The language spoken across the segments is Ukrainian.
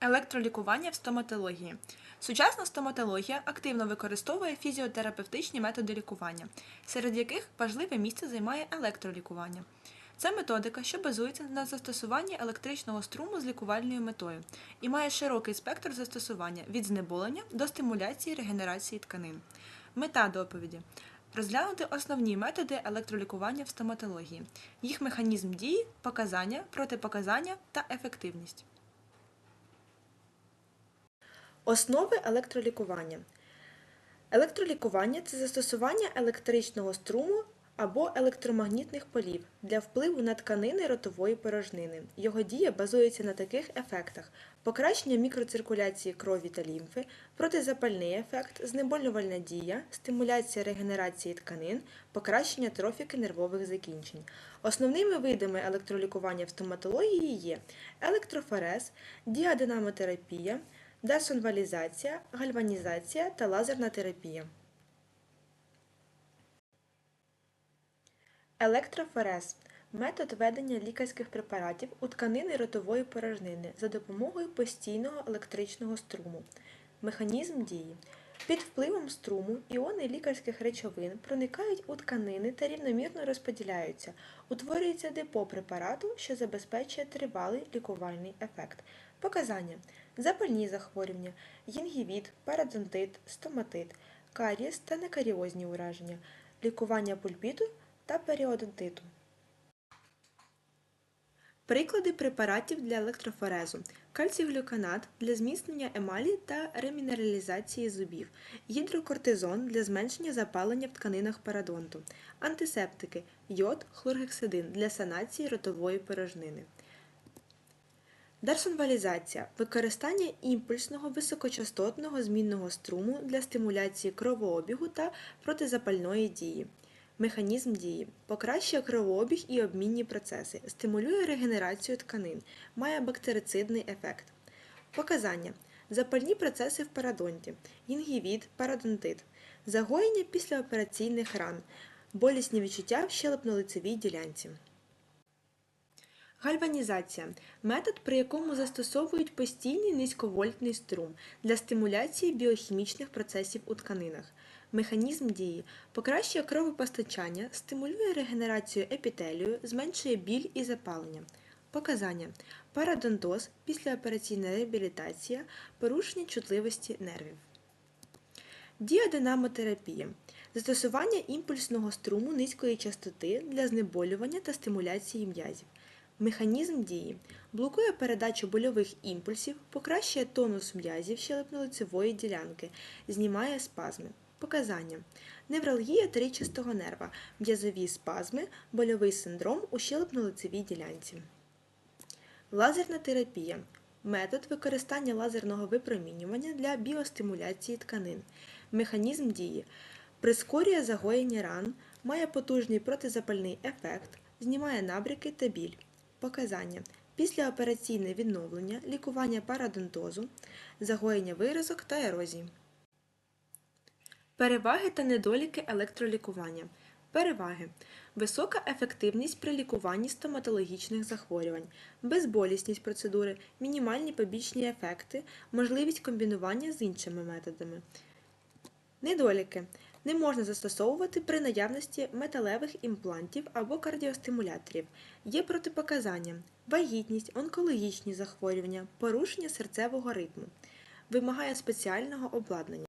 Електролікування в стоматології. Сучасна стоматологія активно використовує фізіотерапевтичні методи лікування, серед яких важливе місце займає електролікування. Це методика, що базується на застосуванні електричного струму з лікувальною метою і має широкий спектр застосування від знеболення до стимуляції регенерації тканин. Мета доповіді розглянути основні методи електролікування в стоматології, їх механізм дії, показання, протипоказання та ефективність. Основи електролікування. Електролікування це застосування електричного струму або електромагнітних полів для впливу на тканини ротової порожнини. Його дія базується на таких ефектах: покращення мікроциркуляції крові та лімфи, протизапальний ефект, знеболювальна дія, стимуляція регенерації тканин, покращення трофіки нервових закінчень. Основними видами електролікування в стоматології є електрофорез, діадинамотерапія, десонвалізація, гальванізація та лазерна терапія. Електрофорез метод ведення лікарських препаратів у тканини ротової порожнини за допомогою постійного електричного струму. Механізм дії. Під впливом струму іони лікарських речовин проникають у тканини та рівномірно розподіляються. Утворюється депо препарату, що забезпечує тривалий лікувальний ефект. Показання: запальні захворювання, гінгівіт, парадонтит, стоматит, карієс та некаріозні ураження, лікування пульпіту та періодонтиту. Приклади препаратів для електрофорезу: кальціглюканат для зміцнення емалі та ремінералізації зубів, гідрокортизон для зменшення запалення в тканинах парадонту, антисептики, йод, хлоргексидин для санації ротової порожнини. Дерсонвалізація використання імпульсного високочастотного змінного струму для стимуляції кровообігу та протизапальної дії. Механізм дії покращує кровообіг і обмінні процеси, стимулює регенерацію тканин, має бактерицидний ефект. Показання: запальні процеси в парадонті, інгівіт, парадонтит, загоєння післяопераційних ран, болісні відчуття в щелепно-лицевій ділянці. Гальванізація метод, при якому застосовують постійний низьковольтний струм для стимуляції біохімічних процесів у тканинах. Механізм дії покращує кровопостачання, стимулює регенерацію епітелію, зменшує біль і запалення. Показання: парадонтоз, післяопераційна реабілітація, порушення чутливості нервів. Діадинамотерапія застосування імпульсного струму низької частоти для знеболювання та стимуляції м'язів. Механізм дії блокує передачу больових імпульсів, покращує тонус м'язів щелепно-лицевої ділянки, знімає спазми. Показання: невралгія тричастого нерва, м'язові спазми, больовий синдром у щелепно-лицевій ділянці. Лазерна терапія метод використання лазерного випромінювання для біостимуляції тканин. Механізм дії прискорює загоєння ран, має потужний протизапальний ефект, знімає набряки та біль. Показання: післяопераційне відновлення, лікування парадонтозу, загоєння виразок та ерозії. Переваги та недоліки електролікування. Переваги. Висока ефективність при лікуванні стоматологічних захворювань, безболісність процедури, мінімальні побічні ефекти, можливість комбінування з іншими методами. Недоліки. Не можна застосовувати при наявності металевих імплантів або кардіостимуляторів. Є протипоказання, вагітність, онкологічні захворювання, порушення серцевого ритму. Вимагає спеціального обладнання.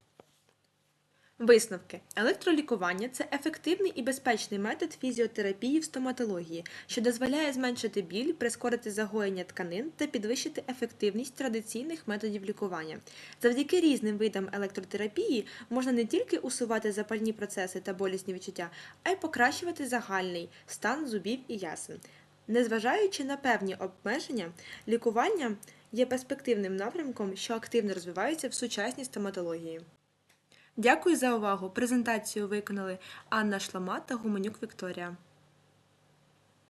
Висновки. Електролікування це ефективний і безпечний метод фізіотерапії в стоматології, що дозволяє зменшити біль, прискорити загоєння тканин та підвищити ефективність традиційних методів лікування. Завдяки різним видам електротерапії можна не тільки усувати запальні процеси та болісні відчуття, а й покращувати загальний стан зубів і ясен. Незважаючи на певні обмеження, лікування є перспективним напрямком, що активно розвивається в сучасній стоматології. Дякую за увагу! Презентацію виконали Анна Шлама та Гуменюк Вікторія.